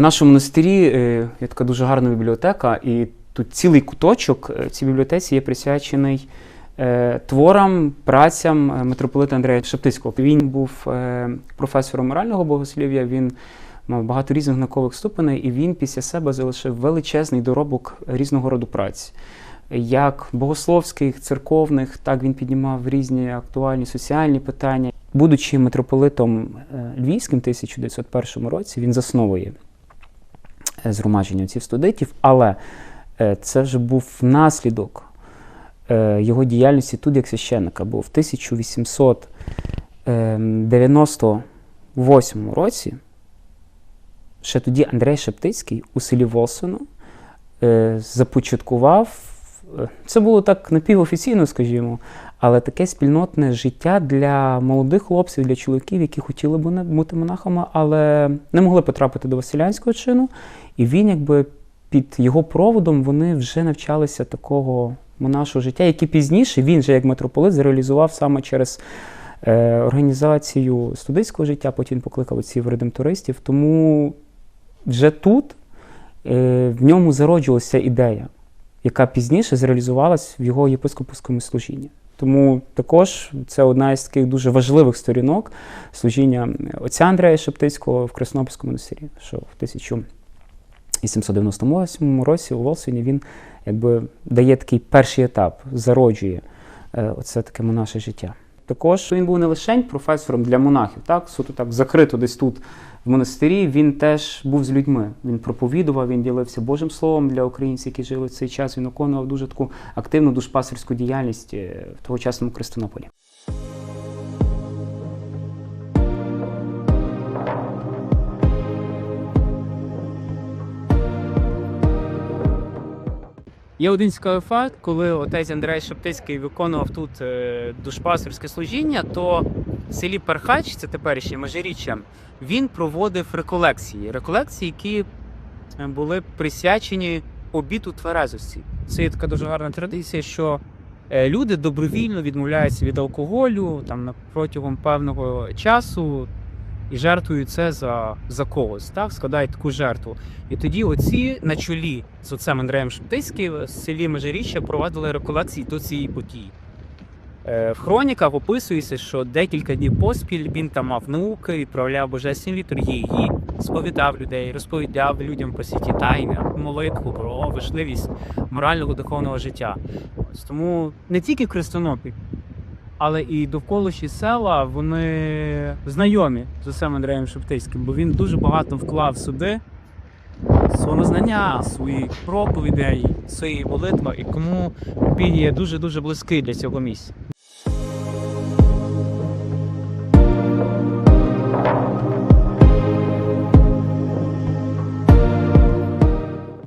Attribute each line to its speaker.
Speaker 1: нашому монастирі е, є така дуже гарна бібліотека, і тут цілий куточок е, в цій бібліотеці є присвячений е, творам, працям митрополита Андрея Шептицького. Він був професором морального богослів'я, він мав багато різних наукових ступеней, і він після себе залишив величезний доробок різного роду праць. Як богословських, церковних, так він піднімав різні актуальні соціальні питання. Будучи митрополитом Львівським в 1901 році, він засновує згромадження цих студентів, але е, це вже був наслідок е, його діяльності тут як священника, бо в 1898 році ще тоді Андрей Шептицький у селі Волсоно е, започаткував. Це було так напівофіційно, скажімо, але таке спільнотне життя для молодих хлопців, для чоловіків, які хотіли б бути монахами, але не могли потрапити до Василянського чину. І він, якби під його проводом, вони вже навчалися такого монашого життя, який пізніше він же як митрополит зреалізував саме через е, організацію студентського життя, потім покликав отців редемтористів. Тому вже тут е, в ньому зароджувалася ідея, яка пізніше зреалізувалась в його єпископському служінні. Тому також це одна із таких дуже важливих сторінок служіння отця Андрея Шептицького в Краснопільському монастирі, що в 1898 році у Волсині він якби дає такий перший етап, зароджує е, оце таке монаше життя. Також він був не лише професором для монахів, так, суто так закрито десь тут монастирі. Він теж був з людьми. Він проповідував, він ділився Божим Словом для українців, які жили в цей час. Він виконував дуже таку активну душпастерську діяльність е, в тогочасному Христонополі.
Speaker 2: Є один цікавий факт, коли отець Андрей Шептицький виконував тут е, душпастерське служіння, то в селі Перхач, це теперішнє межиріччя, він проводив реколекції. Реколекції, які е, були присвячені обіту тверезості. Це є така дуже гарна традиція, що е, люди добровільно відмовляються від алкоголю там протягом певного часу і жертвують це за, за когось, так складають таку жертву. І тоді оці на чолі з отцем Андреєм Шептицьким в селі Межиріччя провадили реколекції до цієї події. Е, В хроніках описується, що декілька днів поспіль він там мав науки, відправляв божественні літургії, сповідав людей, розповідав людям про святі тайни, молитву, про важливість морального духовного життя. Ось тому не тільки в Крестонопі, але і довколишні села вони знайомі з отцем Андреєм Шептицьким, бо він дуже багато вклав сюди свого знання, своїх проповідей, своєї молитви, і кому він є дуже дуже близький для цього місця.